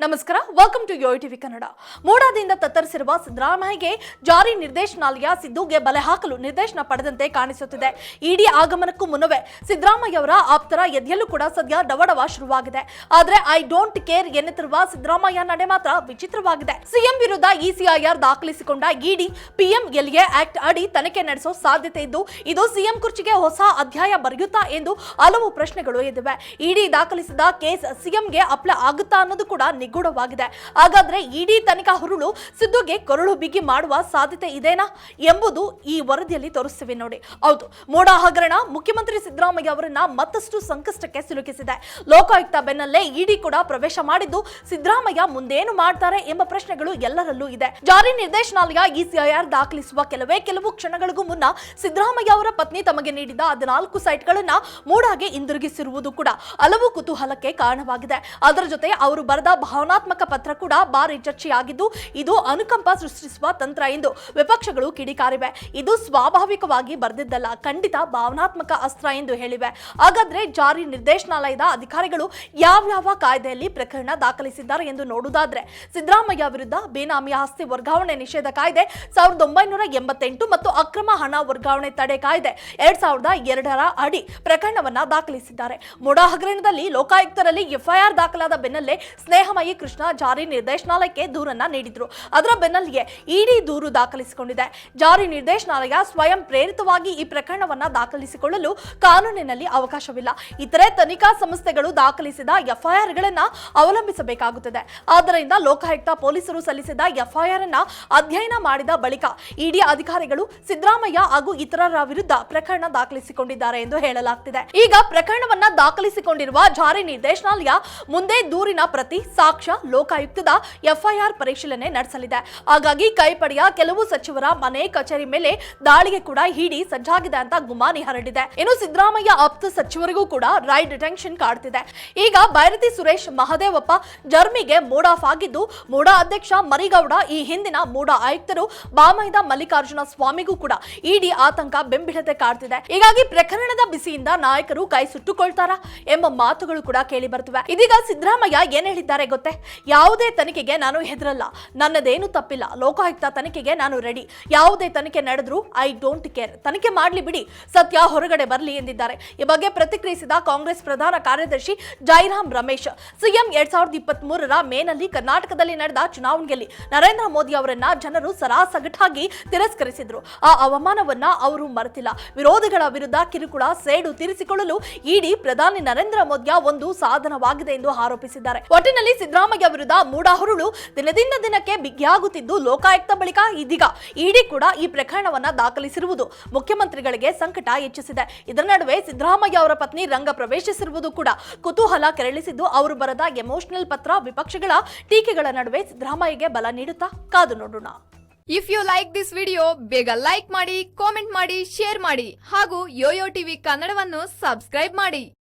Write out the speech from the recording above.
ನಮಸ್ಕಾರ welcome to Yo TV Kannada ಮೂಡಾದಿಂದ ತತ್ತರಿಸಿರುವ ಸಿದ್ದರಾಮಯ್ಯಗೆ ಜಾರಿ ನಿರ್ದೇಶನಾಲಯ ಸಿದ್ದುಗೆ ಬಲೆ ಹಾಕಲು ನಿರ್ದೇಶನ ಪಡೆದಂತೆ ಕಾಣಿಸುತ್ತಿದೆ. ಇಡಿ ಆಗಮನಕ್ಕೂ ಮುನ್ನವೇ ಸಿದ್ದರಾಮಯ್ಯ ಅವರ ಆಪ್ತರ ಎದೆಯಲ್ಲೂ ಕೂಡ ಸದ್ಯ ಡವಡವ ಶುರುವಾಗಿದೆ. ಆದ್ರೆ ಐ ಡೋಂಟ್ ಕೇರ್ ಎನ್ನುತ್ತಿರುವ ಸಿದ್ದರಾಮಯ್ಯ ನಡೆ ಮಾತ್ರ ವಿಚಿತ್ರವಾಗಿದೆ. ಸಿಎಂ ವಿರುದ್ಧ ಇಸಿಐಆರ್ ದಾಖಲಿಸಿಕೊಂಡ ಇಡಿ ಪಿಎಂಎಲ್ಎ ಆಕ್ಟ್ ಅಡಿ ತನಿಖೆ ನಡೆಸೋ ಸಾಧ್ಯತೆ ಇದ್ದು, ಇದು ಸಿಎಂ ಕುರ್ಚಿಗೆ ಹೊಸ ಅಧ್ಯಾಯ ಬರೆಯುತ್ತಾ ಎಂದು ಹಲವು ಪ್ರಶ್ನೆಗಳು ಎದ್ದಿವೆ. ಇಡಿ ದಾಖಲಿಸಿದ ಕೇಸ್ ಸಿಎಂಗೆ ಅಪ್ಲೈ ಆಗುತ್ತಾ ಅನ್ನೋದು ಕೂಡ ನಿಗೂಢವಾಗಿದೆ. ಹಾಗಾದ್ರೆ ಇಡಿ ತನಿಖಾ ಹುರುಳು ಸಿದ್ದುಗೆ ಕೊರಳು ಬಿಗಿ ಮಾಡುವ ಸಾಧ್ಯತೆ ಇದೆನಾ ಎಂಬುದು ಈ ವರದಿಯಲ್ಲಿ ತೋರಿಸ್ತೀವಿ ನೋಡಿ. ಹೌದು, ಮೋಡ ಹಗರಣ ಮುಖ್ಯಮಂತ್ರಿ ಸಿದ್ದರಾಮಯ್ಯ ಅವರನ್ನ ಮತ್ತಷ್ಟು ಸಂಕಷ್ಟಕ್ಕೆ ಸಿಲುಕಿಸಿದೆ. ಲೋಕಾಯುಕ್ತ ಬೆನ್ನಲ್ಲೇ ಇಡಿ ಕೂಡ ಪ್ರವೇಶ ಮಾಡಿದ್ದು ಸಿದ್ದರಾಮಯ್ಯ ಮುಂದೇನು ಮಾಡ್ತಾರೆ ಎಂಬ ಪ್ರಶ್ನೆಗಳು ಎಲ್ಲರಲ್ಲೂ ಇದೆ. ಜಾರಿ ನಿರ್ದೇಶನಾಲಯ ಇಸಿಐಆರ್ ದಾಖಲಿಸುವ ಕೆಲವೇ ಕೆಲವು ಕ್ಷಣಗಳಿಗೂ ಮುನ್ನ ಸಿದ್ದರಾಮಯ್ಯ ಅವರ ಪತ್ನಿ ತಮಗೆ ನೀಡಿದ ಹದಿನಾಲ್ಕು ಸೈಟ್ಗಳನ್ನ ಮೂಡಾಗೆ ಹಿಂದಿರುಗಿಸಿರುವುದು ಕೂಡ ಹಲವು ಕುತೂಹಲಕ್ಕೆ ಕಾರಣವಾಗಿದೆ. ಅದರ ಜೊತೆ ಅವರು ಬರೆದ ಭಾವನಾತ್ಮಕ ಪತ್ರ ಕೂಡ ಭಾರಿ ಚರ್ಚೆಯಾಗಿದ್ದು, ಇದು ಅನುಕಂಪ ಸೃಷ್ಟಿಸುವ ತಂತ್ರ ಎಂದು ವಿಪಕ್ಷಗಳು ಕಿಡಿಕಾರಿವೆ. ಇದು ಸ್ವಾಭಾವಿಕವಾಗಿ ಬರೆದಿದ್ದಲ್ಲ, ಖಂಡಿತ ಭಾವನಾತ್ಮಕ ಅಸ್ತ್ರ ಎಂದು ಹೇಳಿವೆ. ಹಾಗಾದ್ರೆ ಜಾರಿ ನಿರ್ದೇಶನಾಲಯದ ಅಧಿಕಾರಿಗಳು ಯಾವ್ಯಾವ ಕಾಯ್ದೆಯಲ್ಲಿ ಪ್ರಕರಣ ದಾಖಲಿಸಿದ್ದಾರೆ ಎಂದು ನೋಡುವುದಾದ್ರೆ, ಸಿದ್ದರಾಮಯ್ಯ ವಿರುದ್ಧ ಬೇನಾಮಿ ಆಸ್ತಿ ವರ್ಗಾವಣೆ ನಿಷೇಧ ಕಾಯ್ದೆ ಸಾವಿರದ ಒಂಬೈನೂರ ಎಂಬತ್ತೆಂಟು ಮತ್ತು ಅಕ್ರಮ ಹಣ ವರ್ಗಾವಣೆ ತಡೆ ಕಾಯ್ದೆ ಎರಡ್ ಸಾವಿರದ ಎರಡರ ಅಡಿ ಪ್ರಕರಣವನ್ನ ದಾಖಲಿಸಿದ್ದಾರೆ. ಮುಡಾ ಹಗರಣದಲ್ಲಿ ಲೋಕಾಯುಕ್ತರಲ್ಲಿ ಎಫ್ಐಆರ್ ದಾಖಲಾದ ಬೆನ್ನಲ್ಲೇ ಸ್ನೇಹಮಯಿ ಕೃಷ್ಣ ಜಾರಿ ನಿರ್ದೇಶನಾಲಯಕ್ಕೆ ದೂರನ್ನ ನೀಡಿದ್ರು. ಅದರ ಬೆನ್ನಲ್ಲಿಯೇ ಇಡಿ ದೂರು ದಾಖಲಿಸಿಕೊಂಡಿದೆ. ಜಾರಿ ನಿರ್ದೇಶನಾಲಯ ಸ್ವಯಂ ಪ್ರೇರಿತವಾಗಿ ಈ ಪ್ರಕರಣವನ್ನ ದಾಖಲಿಸಿಕೊಳ್ಳಲು ಕಾನೂನಿನಲ್ಲಿ ಅವಕಾಶವಿಲ್ಲ. ಇತರೆ ತನಿಖಾ ಸಂಸ್ಥೆಗಳು ದಾಖಲಿಸಿದ ಎಫ್ಐಆರ್ಗಳನ್ನ ಅವಲಂಬಿಸಬೇಕಾಗುತ್ತದೆ. ಆದ್ದರಿಂದ ಲೋಕಾಯುಕ್ತ ಪೊಲೀಸರು ಸಲ್ಲಿಸಿದ ಎಫ್ಐಆರ್ ಅನ್ನ ಅಧ್ಯಯನ ಮಾಡಿದ ಬಳಿಕ ಇಡಿ ಅಧಿಕಾರಿಗಳು ಸಿದ್ದರಾಮಯ್ಯ ಹಾಗೂ ಇತರರ ವಿರುದ್ಧ ಪ್ರಕರಣ ದಾಖಲಿಸಿಕೊಂಡಿದ್ದಾರೆ ಎಂದು ಹೇಳಲಾಗ್ತಿದೆ. ಈಗ ಪ್ರಕರಣವನ್ನ ದಾಖಲಿಸಿಕೊಂಡಿರುವ ಜಾರಿ ನಿರ್ದೇಶನಾಲಯ ಮುಂದೆ ದೂರಿನ ಪ್ರತಿ ಸಾಕ್ಷ್ಯ ಲೋಕಾಯುಕ್ತದ ಎಫ್ಐಆರ್ ಪರಿಶೀಲನೆ ನಡೆಸಲಿದೆ. ಹಾಗಾಗಿ ಕೈಪಡೆಯ ಕೆಲವು ಸಚಿವರ ಮನೆ, ಕಚೇರಿ ಮೇಲೆ ದಾಳಿಗೆ ಕೂಡ ಇಡಿ ಸಜ್ಜಾಗಿದೆ ಅಂತ ಗುಮಾನಿ ಹರಡಿದೆ. ಇನ್ನು ಸಿದ್ದರಾಮಯ್ಯ ಆಪ್ತ ಸಚಿವರಿಗೂ ಕೂಡ ರೈ ಡಿಟೆನ್ಷನ್ ಕಾಡ್ತಿದೆ. ಈಗ ಭೈರತಿ ಸುರೇಶ್ ಮಹದೇವಪ್ಪ ಜರ್ಮಿಗೆ ಮೂಡ್ ಆಫ್ ಆಗಿದ್ದು, ಮೂಡಾ ಅಧ್ಯಕ್ಷ ಮರಿಗೌಡ, ಈ ಹಿಂದಿನ ಮೂಡಾ ಆಯುಕ್ತರು ಬಾಮೈದ ಮಲ್ಲಿಕಾರ್ಜುನ ಸ್ವಾಮಿಗೂ ಕೂಡ ಇಡಿ ಆತಂಕ, ಬೆಂಬಿಡತೆ ಕಾಡ್ತಿದೆ. ಹೀಗಾಗಿ ಪ್ರಕರಣದ ಬಿಸಿಯಿಂದ ನಾಯಕರು ಕೈ ಸುಟ್ಟುಕೊಳ್ತಾರಾ ಎಂಬ ಮಾತುಗಳು ಕೂಡ ಕೇಳಿ ಬರ್ತವೆ ಇದೀಗ ಸಿದ್ದರಾಮಯ್ಯ ಏನ್ ಹೇಳಿದ್ದಾರೆ ಗೊತ್ತೇ? ಯಾವುದೇ ತನಿಖೆಗೆ ನಾನು ಹೆದರಲ್ಲ. ನನ್ನದೇನು ತಪ್ಪಿಲ್ಲ. ಲೋಕಾಯುಕ್ತ ತನಿಖೆಗೆ ನಾನು ರೆಡಿ ಯಾವುದೇ ತನಿಖೆ ನಡೆದ್ರೂ ಐ ಡೋಂಟ್ ಕೇರ್ ತನಿಖೆ ಮಾಡ್ಲಿ ಬಿಡಿ. ಸತ್ಯ ಹೊರಗಡೆ ಬರಲಿ ಎಂದಿದ್ದಾರೆ. ಈ ಬಗ್ಗೆ ಪ್ರತಿಕ್ರಿಯಿಸಿದ ಕಾಂಗ್ರೆಸ್ ಪ್ರಧಾನ ಕಾರ್ಯದರ್ಶಿ ಜೈರಾಮ್ ರಮೇಶ್. ಸಿಎಂ ಎರಡ್ ಸಾವಿರದ ಇಪ್ಪತ್ತ್ ಮೂರರ ಮೇನಲ್ಲಿ ಕರ್ನಾಟಕದಲ್ಲಿ ನಡೆದ ಚುನಾವಣೆಯಲ್ಲಿ ನರೇಂದ್ರ ಮೋದಿ ಅವರನ್ನ ಜನರು ಸರಾಸಗಟಾಗಿ ತಿರಸ್ಕರಿಸಿದ್ರು. ಆ ಅವಮಾನವನ್ನ ಅವರು ಮರೆತಿಲ್ಲ. ವಿರೋಧಿಗಳ ವಿರುದ್ಧ ಕಿರುಕುಳ ಸೇಡು ತೀರಿಸಿಕೊಳ್ಳಲು ಇಡಿ ಪ್ರಧಾನಿ ನರೇಂದ್ರ ಮೋದಿಯ ಒಂದು ಸಾಧನವಾಗಿದೆ ಎಂದು ಆರೋಪಿಸಿದ್ದಾರೆ. ಒಟ್ಟಿನಲ್ಲಿ ಸಿದ್ದರಾಮಯ್ಯ ವಿರುದ್ಧ ಮೂಡಾಹುರುಳು ದಿನದಿಂದ ದಿನಕ್ಕೆ ಬಿಗಿಯಾಗುತ್ತಿದ್ದು ಲೋಕಾಯುಕ್ತ ಬಳಿಕ ಇದೀಗ ಇಡಿ ಕೂಡ ಈ ಪ್ರಕರಣವನ್ನ ದಾಖಲಿಸಿರುವುದು. ಮುಖ್ಯಮಂತ್ರಿಗಳಿಗೆ ಸಂಕಟ ಹೆಚ್ಚಿಸಿದೆ. ಇದರ ನಡುವೆ ಸಿದ್ದರಾಮಯ್ಯ ಅವರ ಪತ್ನಿ ರಂಗ ಪ್ರವೇಶಿಸಿರುವುದು ಕೂಡ ಕುತೂಹಲ ಕೆರಳಿಸಿದ್ದು ಅವರು ಬರೆದ ಎಮೋಷನಲ್ ಪತ್ರ ವಿಪಕ್ಷಗಳ ಟೀಕೆಗಳ ನಡುವೆ ಸಿದ್ದರಾಮಯ್ಯಗೆ ಬಲ ನೀಡುತ್ತಾ ಕಾದು ನೋಡೋಣ. If you like this video ಬೇಗ ಲೈಕ್ ಮಾಡಿ ಕಾಮೆಂಟ್ ಮಾಡಿ ಶೇರ್ ಮಾಡಿ ಹಾಗೂ ಯೋಯೋ ಟಿವಿ ಕನ್ನಡವನ್ನು ಸಬ್ಸ್ಕ್ರೈಬ್ ಮಾಡಿ.